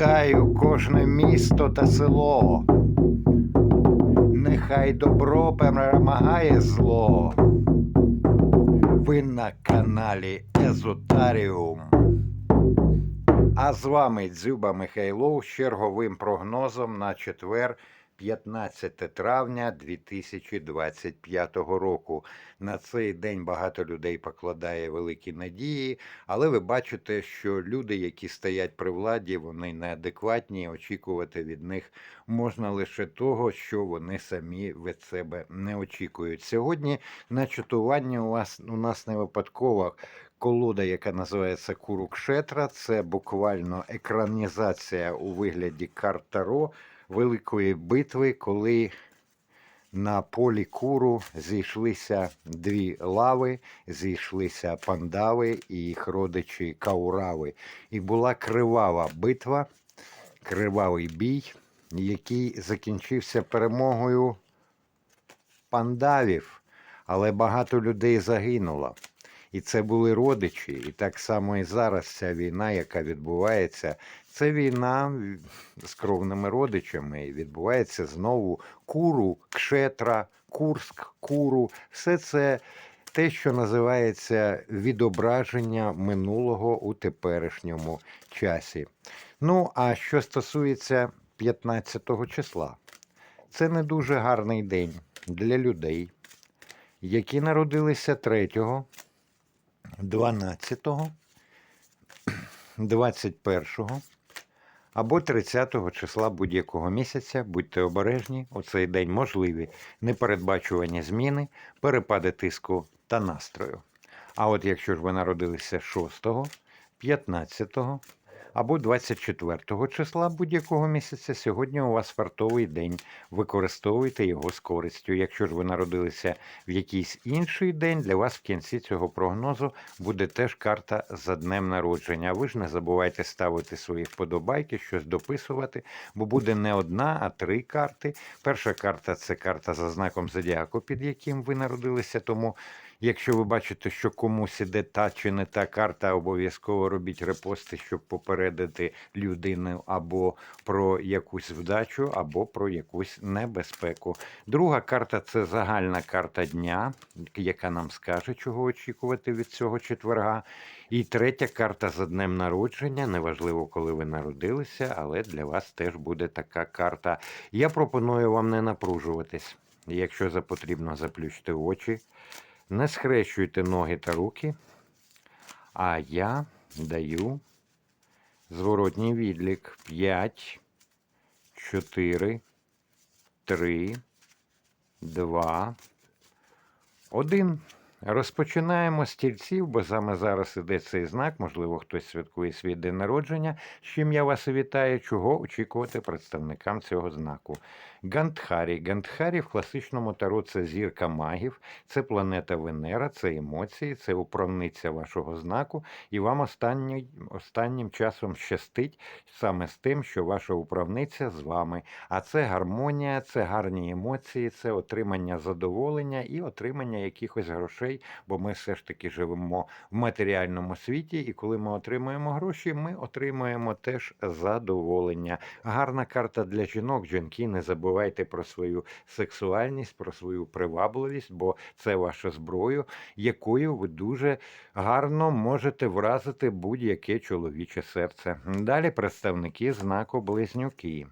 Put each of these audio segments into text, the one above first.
Вітаю кожне місто та село. Нехай добро перемагає зло. Ви на каналі Езотаріум. А з вами Дзюба Михайлов з черговим прогнозом на четвер, 15 травня 2025 року. На цей день багато людей покладає великі надії, але ви бачите, що люди, які стоять при владі, вони неадекватні. Очікувати від них можна лише того, що вони самі від себе не очікують. Сьогодні на чатуванні у вас у нас не випадково колода, яка називається Курукшетра. Це буквально екранізація у вигляді карт Таро великої битви, коли на полі куру зійшлися дві лави, зійшлися пандави і їх родичі каурави. І була кривава битва, кривавий бій, який закінчився перемогою пандавів, але багато людей загинуло. І це були родичі. І так само і зараз ця війна, яка відбувається, це війна з кровними родичами. І відбувається знову куру, кшетра, курск, куру. Все це те, що називається відображення минулого у теперішньому часі. Ну, а що стосується 15 числа, це не дуже гарний день для людей, які народилися 3 12, 21 або 30 числа будь-якого місяця. Будьте обережні, у цей день можливі непередбачувані зміни, перепади тиску та настрою. А от якщо ж ви народилися 6, 15 або 24 числа будь-якого місяця, сьогодні у вас фартовий день. Використовуйте його з користю. Якщо ж ви народилися в якийсь інший день, для вас в кінці цього прогнозу буде теж карта за днем народження. Ви ж не забувайте ставити свої вподобайки, щось дописувати, бо буде не одна, а три карти. Перша карта це карта за знаком зодіаку, під яким ви народилися. Тому Якщо ви бачите, що комусь іде та чи не та карта, обов'язково робіть репости, щоб попередити людину або про якусь вдачу, або про якусь небезпеку. Друга карта це загальна карта дня, яка нам скаже, чого очікувати від цього четверга. І третя карта за днем народження. Неважливо, коли ви народилися, але для вас теж буде така карта. Я пропоную вам не напружуватись. Якщо за потрібно, заплющте очі. Не схрещуйте ноги та руки, а я даю зворотній відлік 5, 4, 3, 2, 1. Розпочинаємо з тільців, бо саме зараз іде цей знак, можливо, хтось святкує свій день народження, з чим я вас вітаю, чого очікувати представникам цього знаку. Гандхарі. Гандхарі в класичному таро це зірка магів, це планета Венера, це емоції, це управниця вашого знаку, і вам останній, останнім часом щастить саме з тим, що ваша управниця з вами. А це гармонія, це гарні емоції, це отримання задоволення і отримання якихось грошей, бо ми все ж таки живемо в матеріальному світі, і коли ми отримуємо гроші, ми отримуємо теж задоволення. Гарна карта для жінок. Жінки не забувайте про свою сексуальність, про свою привабливість, бо це ваша зброя, якою ви дуже гарно можете вразити будь-яке чоловіче серце. Далі представники знаку Близнюки.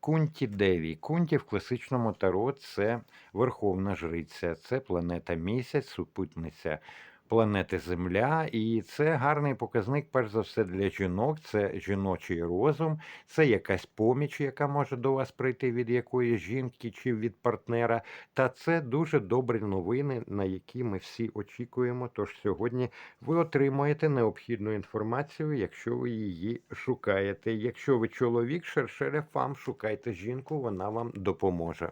Кунті Деві. Кунті в класичному таро це верховна жриця, це планета місяць, супутниця планети Земля, і це гарний показник, перш за все, для жінок. Це жіночий розум, це якась поміч, яка може до вас прийти від якоїсь жінки чи від партнера. Та це дуже добрі новини, на які ми всі очікуємо. Тож сьогодні ви отримуєте необхідну інформацію, якщо ви її шукаєте. Якщо ви чоловік, шершере фам, шукайте жінку, вона вам допоможе.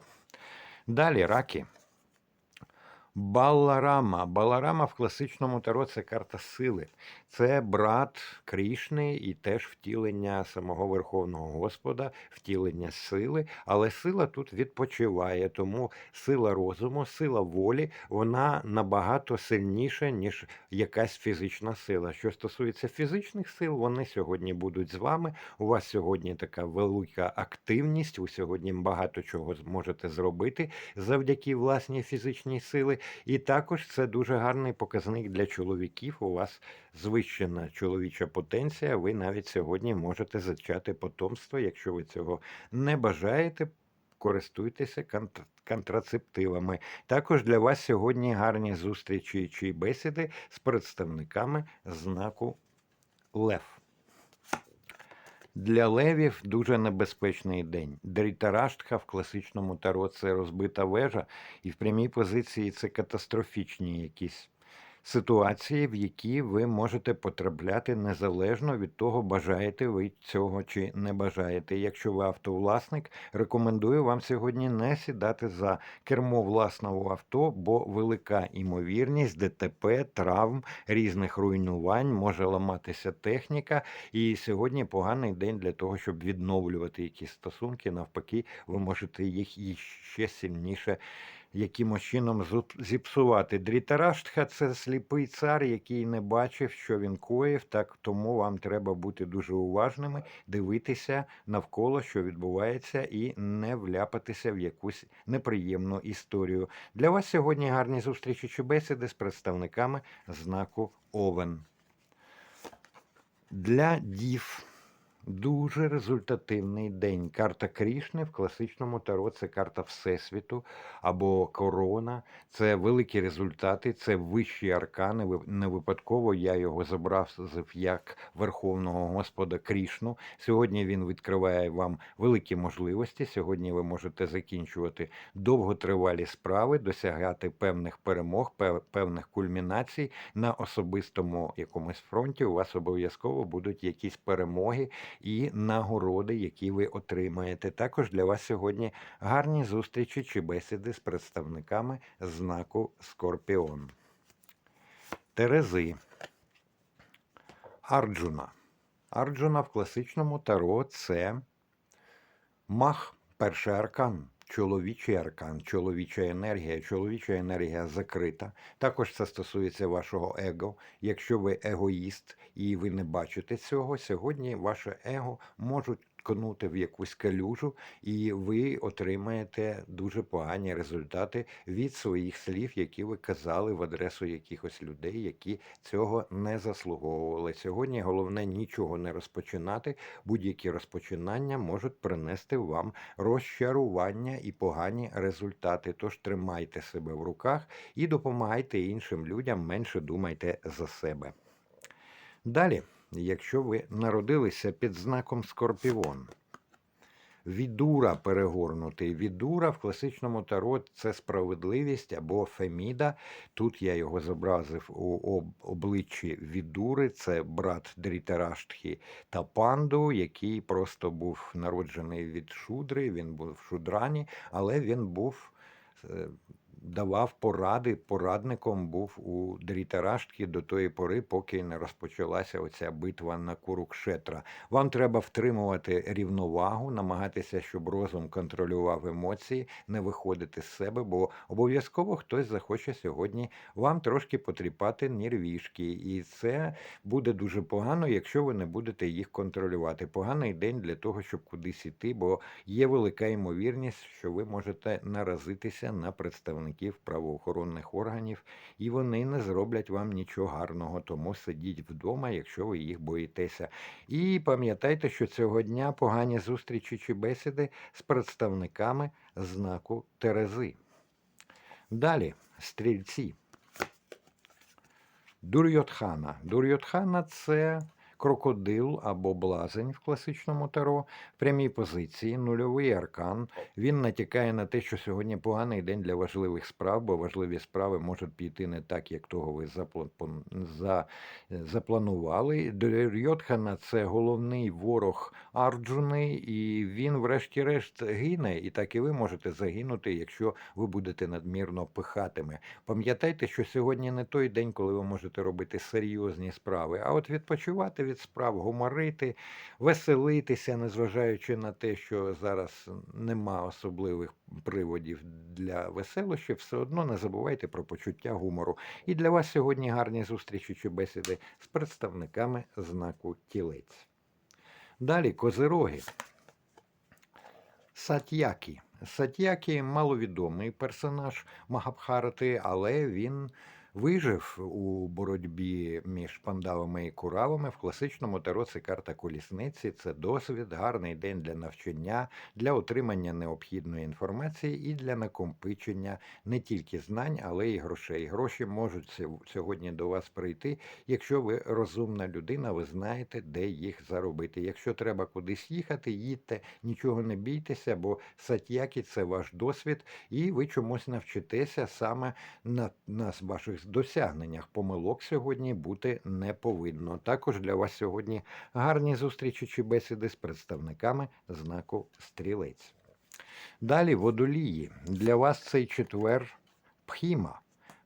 Далі раки. Баларама. Баларама в класичному таро це карта сили. Це брат Крішни і теж втілення самого Верховного Господа, втілення сили. Але сила тут відпочиває, тому сила розуму, сила волі, вона набагато сильніша, ніж якась фізична сила. Що стосується фізичних сил, вони сьогодні будуть з вами. У вас сьогодні така велика активність. Ви сьогодні багато чого зможете зробити завдяки власній фізичній сили. І також це дуже гарний показник для чоловіків. У вас звищена чоловіча потенція. Ви навіть сьогодні можете зачати потомство. Якщо ви цього не бажаєте, користуйтеся контр- контрацептивами. Також для вас сьогодні гарні зустрічі чи бесіди з представниками знаку Лев. Для левів дуже небезпечний день. Дрітараштха в класичному таро це розбита вежа, і в прямій позиції це катастрофічні якісь ситуації, в які ви можете потрапляти незалежно від того, бажаєте ви цього чи не бажаєте. Якщо ви автовласник, рекомендую вам сьогодні не сідати за кермо власного авто, бо велика імовірність ДТП, травм, різних руйнувань, може ламатися техніка. І сьогодні поганий день для того, щоб відновлювати якісь стосунки. Навпаки, ви можете їх іще сильніше якимось чином зіпсувати. Дрітараштха це сліпий цар, який не бачив, що він коїв, так тому вам треба бути дуже уважними, дивитися навколо, що відбувається, і не вляпатися в якусь неприємну історію. Для вас сьогодні гарні зустрічі чи бесіди з представниками знаку Овен. Для дів дуже результативний день. Карта Крішни в класичному таро це карта Всесвіту або корона. Це великі результати, це вищі аркани. Не випадково я його зобразив як Верховного Господа Крішну. Сьогодні він відкриває вам великі можливості. Сьогодні ви можете закінчувати довготривалі справи, досягати певних перемог, пев- певних кульмінацій на особистому якомусь фронті. У вас обов'язково будуть якісь перемоги і нагороди, які ви отримаєте. Також для вас сьогодні гарні зустрічі чи бесіди з представниками знаку Скорпіон. Терези. Арджуна. Арджуна в класичному таро це мах, перший аркан. Чоловічий аркан, чоловіча енергія, чоловіча енергія закрита. Також це стосується вашого его. Якщо ви егоїст і ви не бачите цього, сьогодні ваше его можуть ткнути в якусь калюжу, і ви отримаєте дуже погані результати від своїх слів, які ви казали в адресу якихось людей, які цього не заслуговували. Сьогодні головне нічого не розпочинати. Будь-які розпочинання можуть принести вам розчарування і погані результати. Тож тримайте себе в руках і допомагайте іншим людям, менше думайте за себе. Далі, якщо ви народилися під знаком Скорпіон, Відура перегорнутий. Відура в класичному таро це справедливість або Феміда. Тут я його зобразив у обличчі Відури. Це брат Дрітараштхі та панду, який просто був народжений від шудри. Він був в шудрані, але він був. Давав поради, порадником був у Дрітараштхі до тої пори, поки не розпочалася оця битва на Курукшетра. Вам треба втримувати рівновагу, намагатися, щоб розум контролював емоції, не виходити з себе, бо обов'язково хтось захоче сьогодні вам трошки потріпати нервішки. І це буде дуже погано, якщо ви не будете їх контролювати. Поганий день для того, щоб кудись іти, бо є велика ймовірність, що ви можете наразитися на представників правоохоронних органів, і вони не зроблять вам нічого гарного. Тому сидіть вдома, якщо ви їх боїтеся. І пам'ятайте, що цього дня погані зустрічі чи бесіди з представниками знаку Терези. Далі, стрільці. Дурйотхана. Дурйотхана це крокодил або блазень в класичному таро, прямій позиції, нульовий аркан. Він натякає на те, що сьогодні поганий день для важливих справ, бо важливі справи можуть піти не так, як того ви запла- запланували. Дурьотхана це головний ворог Арджуни, і він, врешті-решт, гине. І так і ви можете загинути, якщо ви будете надмірно пихатими. Пам'ятайте, що сьогодні не той день, коли ви можете робити серйозні справи, а от відпочивати від справ, гуморити, веселитися, незважаючи на те, що зараз нема особливих приводів для веселощів, все одно не забувайте про почуття гумору. І для вас сьогодні гарні зустрічі чи бесіди з представниками знаку тілець. Далі козироги. Сатьякі. Сатьякі маловідомий персонаж Махабхарати, але він вижив у боротьбі між пандавами і куравами. В класичному таро це карта колісниці, це досвід, гарний день для навчання, для отримання необхідної інформації і для накопичення не тільки знань, але й грошей. Гроші можуть сьогодні до вас прийти, якщо ви розумна людина, ви знаєте, де їх заробити. Якщо треба кудись їхати, їдьте, нічого не бійтеся, бо сатьякі це ваш досвід, і ви чомусь навчитеся саме на, на ваших досягненнях. Помилок сьогодні бути не повинно. Також для вас сьогодні гарні зустрічі чи бесіди з представниками знаку стрілець. Далі водолії. Для вас цей четвер пхіма.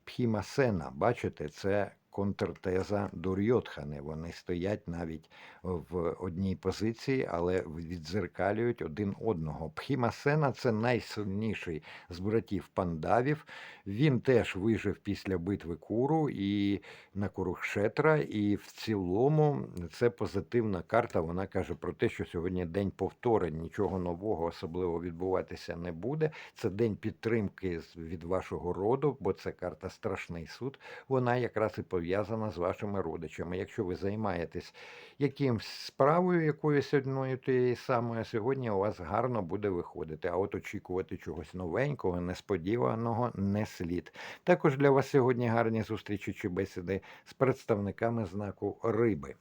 Пхіма сена. Бачите, це контртеза Дурйотхани. Вони стоять навіть в одній позиції, але відзеркалюють один одного. Пхіма сена це найсильніший з братів пандавів. Він теж вижив після битви куру і на Курукшетра, і в цілому це позитивна карта. Вона каже про те, що сьогодні день повторень, нічого нового особливо відбуватися не буде. Це день підтримки від вашого роду, бо це карта Страшний суд. Вона якраз і пов'язана з вашими родичами. Якщо ви займаєтесь якимсь справою якоюсь одною тієї самої, сьогодні у вас гарно буде виходити. А от очікувати чогось новенького, несподіваного не слід. Також для вас сьогодні гарні зустрічі чи бесіди з представниками знаку риби.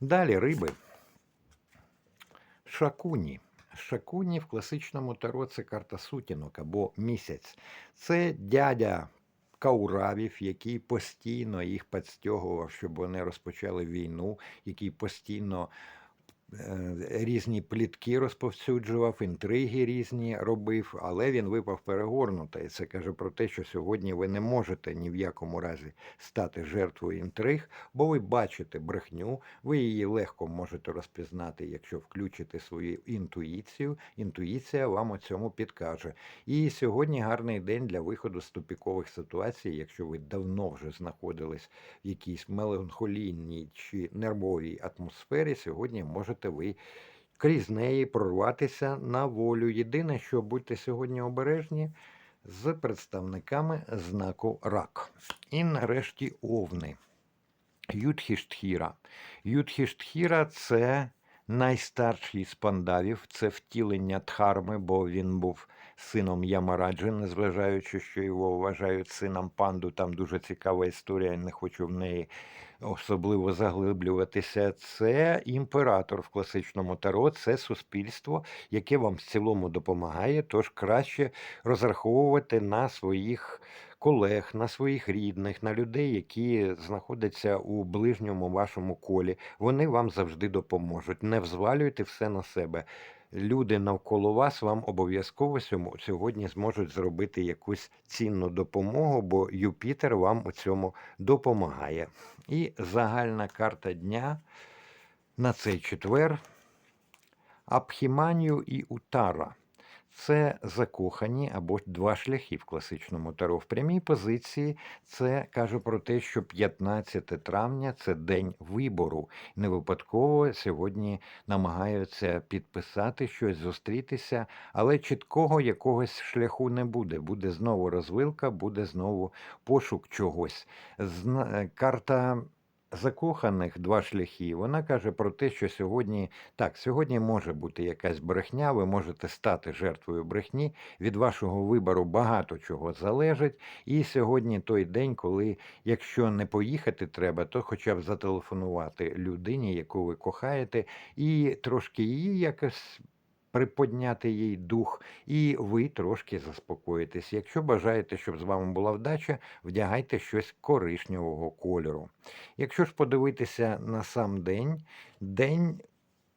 Далі риби. Шакуні. Шакуні в класичному таро це карта сутінок або місяць. Це дядя Кауравів, який постійно їх підстягував, щоб вони розпочали війну, який постійно різні плітки розповсюджував, інтриги різні робив, але він випав перегорнуто. І це каже про те, що сьогодні ви не можете ні в якому разі стати жертвою інтриг, бо ви бачите брехню, ви її легко можете розпізнати, якщо включите свою інтуїцію. Інтуїція вам у цьому підкаже. І сьогодні гарний день для виходу з тупікових ситуацій, якщо ви давно вже знаходились в якійсь меланхолійній чи нервовій атмосфері, сьогодні можете ви крізь неї прорватися на волю. Єдине, що будьте сьогодні обережні з представниками знаку рак. І нарешті овни. Юдхіштхіра. Юдхіштхіра це найстарший з пандавів, це втілення Дхарми, бо він був сином Ямараджи, незважаючи, що його вважають сином панду. Там дуже цікава історія, я не хочу в неї особливо заглиблюватися. Це імператор в класичному таро, це суспільство, яке вам в цілому допомагає, тож краще розраховувати на своїх колег, на своїх рідних, на людей, які знаходяться у ближньому вашому колі. Вони вам завжди допоможуть. Не взвалюйте все на себе. Люди навколо вас вам обов'язково сьогодні зможуть зробити якусь цінну допомогу, бо Юпітер вам у цьому допомагає. І загальна карта дня на цей четвер. Абхіманію і Утара. Це закохані або два шляхи в класичному таро. В прямій позиції це каже про те, що 15 травня це день вибору. Не випадково сьогодні намагаються підписати щось, зустрітися, але чіткого якогось шляху не буде. Буде знову розвилка, буде знову пошук чогось. Зна- Карта закоханих два шляхи. Вона каже про те, що сьогодні так, сьогодні може бути якась брехня, ви можете стати жертвою брехні. Від вашого вибору багато чого залежить. І сьогодні той день, коли, якщо не поїхати треба, то хоча б зателефонувати людині, яку ви кохаєте, і трошки її якось. Приподняти їй дух, і ви трошки заспокоїтесь. Якщо бажаєте, щоб з вами була вдача, вдягайте щось коричневого кольору. Якщо ж подивитися на сам день, день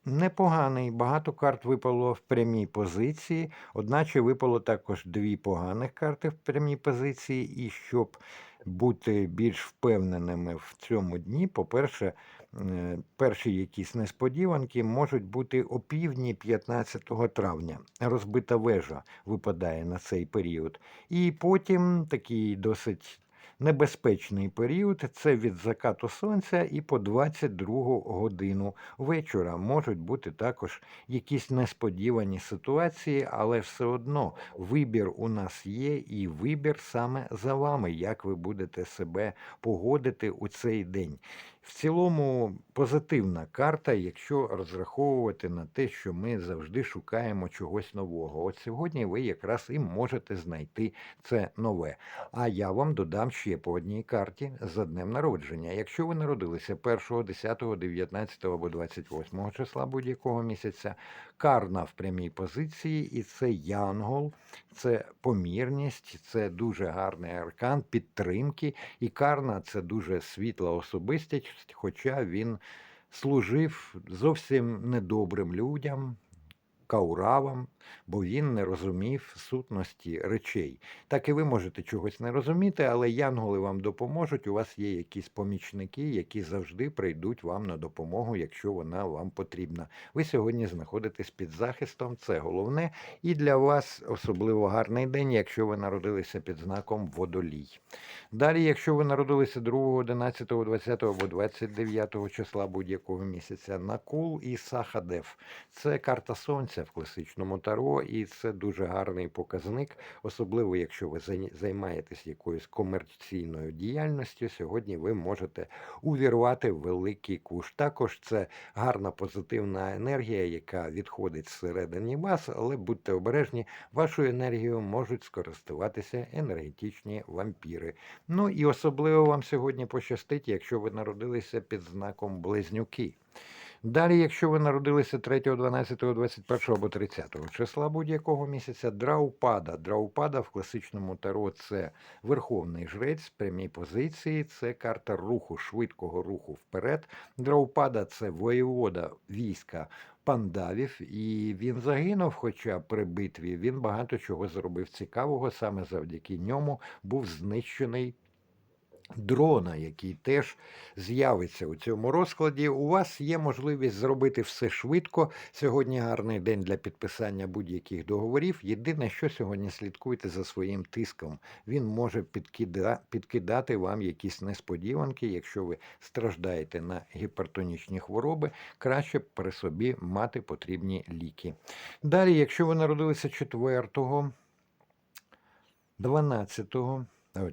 непоганий. Багато карт випало в прямій позиції, одначе випало також дві поганих карти в прямій позиції. І щоб бути більш впевненими в цьому дні, по-перше, е, перші якісь несподіванки можуть бути о півдні 15 травня. Розбита вежа випадає на цей період. І потім такий досить небезпечний період це від закату сонця і по 22 годину вечора. Можуть бути також якісь несподівані ситуації, але все одно вибір у нас є, і вибір саме за вами, як ви будете себе погодити у цей день. В цілому позитивна карта, якщо розраховувати на те, що ми завжди шукаємо чогось нового. От сьогодні ви якраз і можете знайти це нове. А я вам додам ще по одній карті за днем народження. Якщо ви народилися 1, 10, 19 або 28 числа будь-якого місяця, карна в прямій позиції, і це янгол, це помірність, це дуже гарний аркан підтримки. І карна це дуже світла особистість, хоча він служив зовсім недобрим людям, кауравам, бо він не розумів сутності речей. Так і ви можете чогось не розуміти, але янголи вам допоможуть. У вас є якісь помічники, які завжди прийдуть вам на допомогу, якщо вона вам потрібна. Ви сьогодні знаходитесь під захистом, це головне. І для вас особливо гарний день, якщо ви народилися під знаком водолій. Далі, якщо ви народилися 2, 11, 20 або 29 числа будь-якого місяця, Накул і Сахадев. Це карта сонця в класичному таро, і це дуже гарний показник, особливо якщо ви займаєтесь якоюсь комерційною діяльністю. Сьогодні ви можете увірвати великий куш. Також це гарна позитивна енергія, яка відходить зсередині вас, але будьте обережні, вашою енергією можуть скористуватися енергетичні вампіри. Ну і особливо вам сьогодні пощастить, якщо ви народилися під знаком близнюки. Далі, якщо ви народилися 3, 12, 21 або 30 числа будь-якого місяця, драупада. Драупада в класичному таро це верховний жрець прямій позиції, це карта руху, швидкого руху вперед. Драупада це воєвода війська пандавів, і він загинув, хоча при битві він багато чого зробив цікавого. Саме завдяки ньому був знищений дрона, який теж з'явиться у цьому розкладі. У вас є можливість зробити все швидко. Сьогодні гарний день для підписання будь-яких договорів. Єдине, що сьогодні слідкуйте за своїм тиском. Він може підкида... підкидати вам якісь несподіванки. Якщо ви страждаєте на гіпертонічні хвороби, краще при собі мати потрібні ліки. Далі, якщо ви народилися 4, 12, е,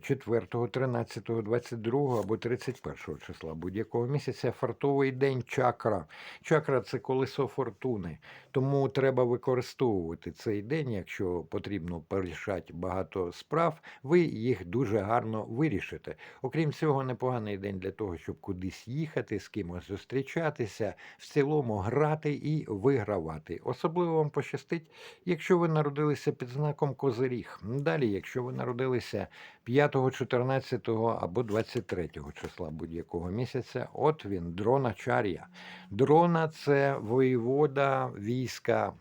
4, 13, 22 або 31 числа будь-якого місяця фартовий день чакра. Чакра це колесо фортуни. Тому треба використовувати цей день, якщо потрібно порішати багато справ, ви їх дуже гарно вирішите. Окрім цього, непоганий день для того, щоб кудись їхати, з кимось зустрічатися, в цілому грати і вигравати. Особливо вам пощастить, якщо ви народилися під знаком Козиріг. Далі, якщо ви народилися 5, 14 або 23 числа будь-якого місяця, от він, дрона Чар'я. Дрона це воєвода війська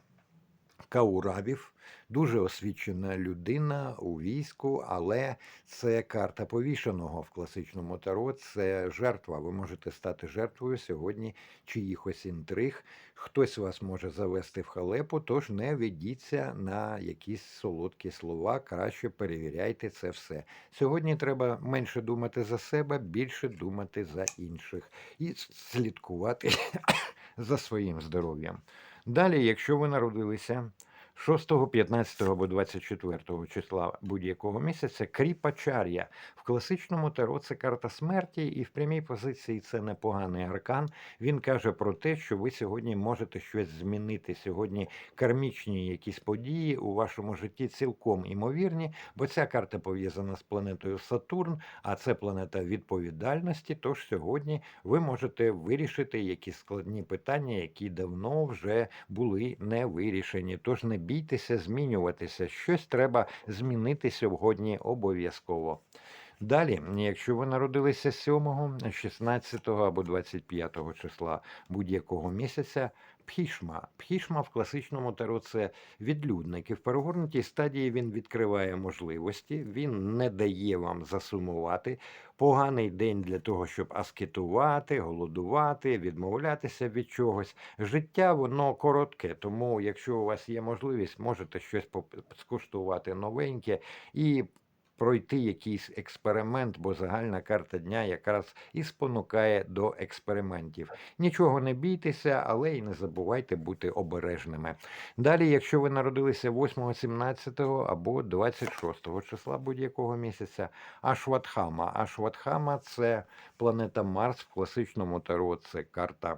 Кауравів, дуже освічена людина у війську, але це карта повішеного в класичному таро. Це жертва. Ви можете стати жертвою сьогодні чиїхось інтриг. Хтось вас може завести в халепу, тож не ведіться на якісь солодкі слова. Краще перевіряйте це все. Сьогодні треба менше думати за себе, більше думати за інших і слідкувати за своїм здоров'ям. Далі, якщо ви народилися 6, 15 або 24 числа будь-якого місяця Кріпачар'я. В класичному таро це карта смерті, і в прямій позиції це непоганий аркан. Він каже про те, що ви сьогодні можете щось змінити. Сьогодні кармічні якісь події у вашому житті цілком імовірні, бо ця карта пов'язана з планетою Сатурн, а це планета відповідальності. Тож сьогодні ви можете вирішити якісь складні питання, які давно вже були не вирішені. Тож не бійтеся змінюватися. Щось треба змінити сьогодні обов'язково. Далі, якщо ви народилися 7, 16 або 25 числа будь-якого місяця, пхішма. Пхішма в класичному таро це відлюдник. І в перегорнутій стадії він відкриває можливості, він не дає вам засумувати. Поганий день для того, щоб аскетувати, голодувати, відмовлятися від чогось. Життя воно коротке, тому якщо у вас є можливість, можете щось скуштувати новеньке і пройти якийсь експеримент, бо загальна карта дня якраз і спонукає до експериментів. Нічого не бійтеся, але й не забувайте бути обережними. Далі, якщо ви народилися 8, 17 або 26 числа будь-якого місяця, Ашватхама. Ашватхама це планета Марс в класичному таро, це карта.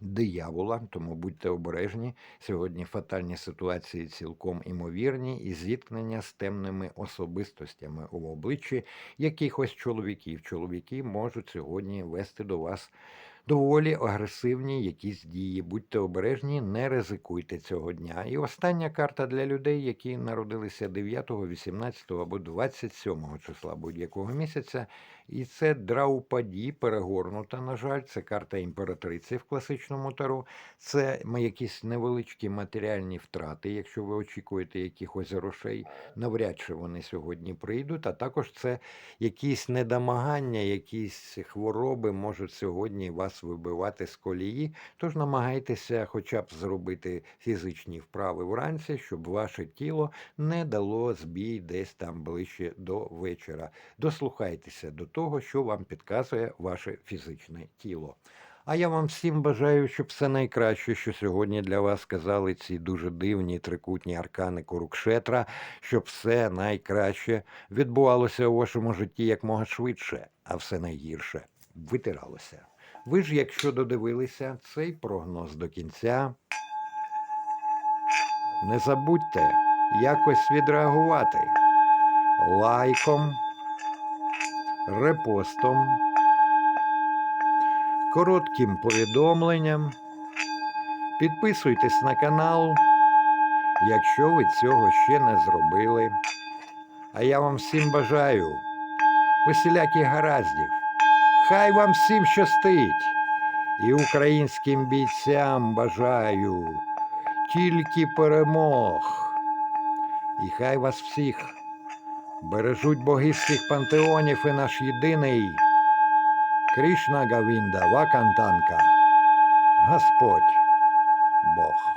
Диявола, тому будьте обережні. Сьогодні фатальні ситуації цілком імовірні і зіткнення з темними особистостями у обличчі якихось чоловіків. Чоловіки можуть сьогодні вести до вас доволі агресивні якісь дії. Будьте обережні, не ризикуйте цього дня. І остання карта для людей, які народилися 9, 18 або 27 числа будь-якого місяця. І це Драупаді, перегорнута, на жаль, це карта імператриці в класичному таро. Це якісь невеличкі матеріальні втрати. Якщо ви очікуєте якихось грошей, навряд чи вони сьогодні прийдуть. А також це якісь недомагання, якісь хвороби можуть сьогодні вас вибивати з колії. Тож намагайтеся хоча б зробити фізичні вправи вранці, щоб ваше тіло не дало збій десь там ближче до вечора. Дослухайтеся до того, що вам підказує ваше фізичне тіло. А я вам всім бажаю, щоб все найкраще, що сьогодні для вас сказали ці дуже дивні трикутні аркани Курукшетра, щоб все найкраще відбувалося у вашому житті якмога швидше, а все найгірше витиралося. Ви ж, якщо додивилися цей прогноз до кінця, не забудьте якось відреагувати лайком, репостом, коротким повідомленням. Підписуйтесь на канал, якщо ви цього ще не зробили. А я вам всім бажаю усіляких гараздів. Хай вам всім щастить. І українським бійцям бажаю тільки перемог. І хай вас всіх бережуть боги пантеонів і наш єдиний Кришна Гавінда Вакантанка, Господь Бог.